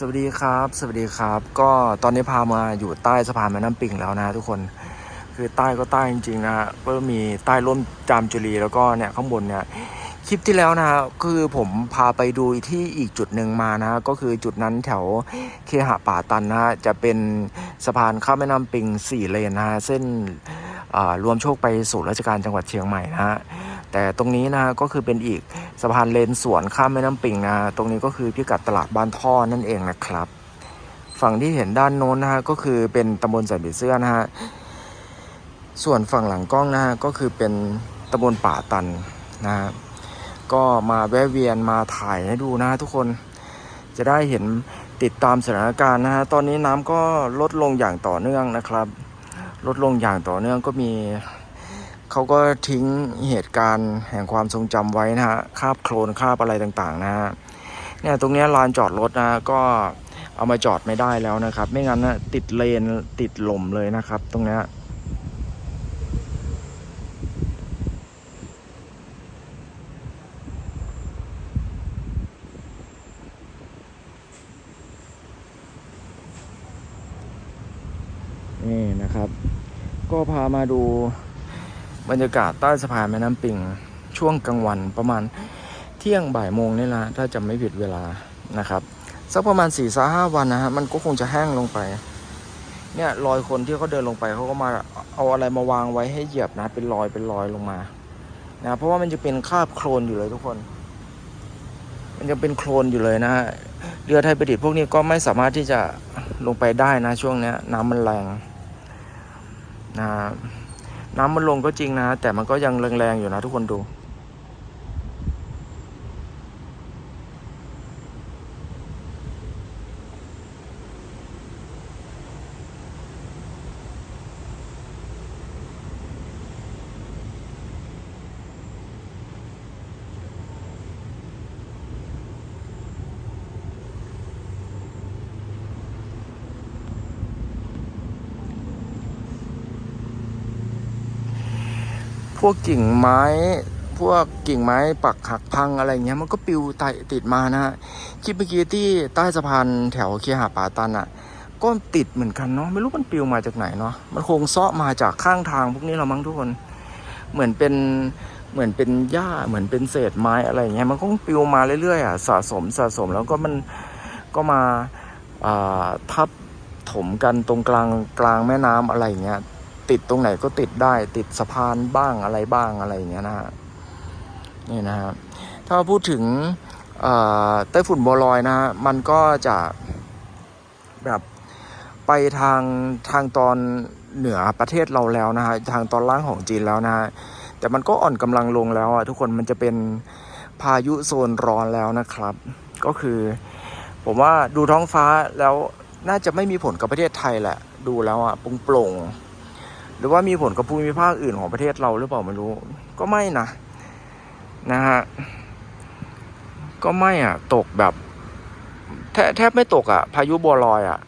สวัสดีครับ สวัสดีครับ ก็ตอนนี้พามาอยู่ใต้สะพานแม่น้ำปิงแล้วนะทุกคน คือใต้ก็ใต้จริงๆนะก็มีใต้ร่มจามจุรีแล้วก็เนี่ยข้างบนเนี่ยคลิปที่แล้วนะคือผมพาไปดูที่อีกจุดหนึ่งมานะก็คือจุดนั้นแถวเคหะป่าตันนะจะเป็นสะพานข้ามแม่น้ำปิงสี่เลนนะเส้นรวมโชคไปสู่ราชการจังหวัดเชียงใหม่นะฮะ แต่ตรงนี้นะฮะก็คือเป็นอีกสะพานเลนสวนข้ามแม่น้ำปิงนะฮะตรงนี้ก็คือพิกัดตลาดบ้านท่อนั่นเองนะครับ ฝั่งที่เห็นด้านโน้นนะฮะก็คือเป็นตำบลใส่ผีเสื้อนะฮะส่วนฝั่งหลังกล้องนะฮะก็คือเป็นตำบลป่าตันนะฮะก็มาแวะเวียนมาถ่ายให้ดูนะทุกคนจะได้เห็นติดตามสถานการณ์นะฮะตอนนี้น้ำก็ลดลงอย่างต่อเนื่องนะครับ ลดลงอย่างต่อเนื่องก็มี เขาก็ทิ้งเหตุการณ์แห่งความทรงจำไว้นะฮะคาบโคลนคาบอะไรต่างๆนะฮะเนี่ยตรงนี้ลานจอดรถนะก็เอามาจอดไม่ได้แล้วนะครับ ไม่งั้นนะติดเลนติดหล่มเลยนะครับ ตรงนี้นี่นะครับ ก็พามาดู บรรยากาศใต้สะพานแม่น้ำปิงช่วงกลางวันประมาณเที่ยงบ่ายโมงนี่ละถ้าจำไม่ผิดเวลานะครับสักประมาณสี่สห้าวันนะฮะมันก็คงจะแห้งลงไป เนี่ยรอยคนที่เขาเดินลงไปเขาก็มาเอาอะไรมาวางไว้ให้เหยียบนะเป็นรอยเป็นรอยลงมานะเพราะว่ามันจะเป็นคราบโคลนอยู่เลยทุกคน มันยังเป็นโคลนอยู่เลยนะฮะเรือไทยประดิษฐ์พวกนี้ก็ไม่สามารถที่จะลงไปได้นะช่วงนี้น้ำมันแรงนะ น้ำมันลงก็จริงนะ แต่มันก็ยังแรงๆอยู่นะทุกคนดู วกกิ่งไม้ พวกกิ่งไม้ปักหักพังอะไรเงี้ยมันก็ปิวไตติดมานะฮะคลิปเมื่อกี้ที่ใต้สะพานแถวเคหะป่าตันอะก็ติดเหมือนกันเนาะไม่รู้มันปิวมาจากไหนเนาะมันคงเซาะมาจากข้างทางพวกนี้เรามั้งทุกคน เหมือนเป็นเหมือนเป็นหญ้าเหมือนเป็นเศษไม้อะไรเงี้ยมันก็คงปิวมาเรื่อยๆอะสะสมสะสมแล้วก็มันก็มาอ่าทับถมกันตรงกลางกลางแม่น้ำอะไรเงี้ย ติดตรงไหนก็ติดได้ ติดสะพานบ้างอะไรบ้างอะไรอย่างเงี้ยนะฮะนี่นะฮะถ้าพูดถึงไต้ฝุ่นบัวลอยนะฮะมันก็จะแบบไปทางทางตอนเหนือประเทศเราแล้วนะฮะทางตอนล่างของจีนแล้วนะฮะแต่มันก็อ่อนกำลังลงแล้วอะทุกคนมันจะเป็นพายุโซนร้อนแล้วนะครับ ก็คือ ผมว่าดูท้องฟ้าแล้วน่าจะไม่มีผลกับประเทศไทยแหละ ดูแล้วอะโปร่งๆ หรือว่ามีผลกับภูมิภาคอื่นของประเทศเราหรือเปล่าไม่รู้ ก็ไม่นะนะฮะก็ไม่อะ ตกแบบแทแทบไม่ตกอะ พายุบัวลอยอะ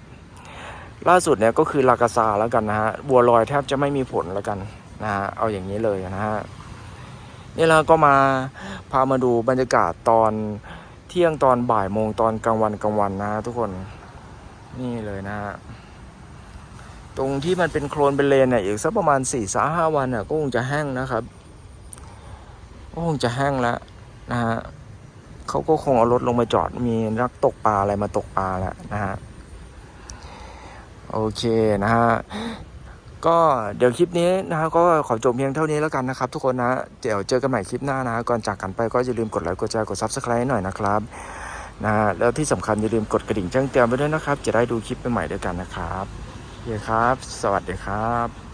ล่าสุดเนี่ยก็คือลากาซาแล้วกันนะฮะ บัวลอยแทบจะไม่มีผลแล้วกันนะฮะ เอาอย่างนี้เลยนะฮะ นี่เราก็มาพามาดูบรรยากาศตอนเที่ยงตอนบ่ายโมงตอนกลางวันกลางวันนะฮะทุกคน นี่เลยนะฮะ ตรงที่มันเป็นโคลนเป็นเลนเนี่ยอีกสักประมาณสี่สาห้าวันเนี่ยก็คงจะแห้งนะครับก็คงจะแห้งแล้วนะฮะเขาก็คงเอารถลงมาจอดมีนักตกปลาอะไรมาตกปลาแล้วนะฮะโอเคนะฮะก็เดี๋ยวคลิปนี้นะฮะก็ขอจบเพียงเท่านี้แล้วกันนะครับ ทุกคนนะเดี๋ยวเจอกันใหม่คลิปหน้านะก่อนจากกันไปก็อย่าลืมกดไลค์กดแชร์กด subscribe หน่อยนะครับนะฮะแล้วที่สำคัญอย่าลืมกดกระดิ่งแจ้งเตือนไว้ด้วยนะครับ จะได้ดูคลิปใหม่ๆด้วยกันนะครับ เคครับ สวัสดีครับ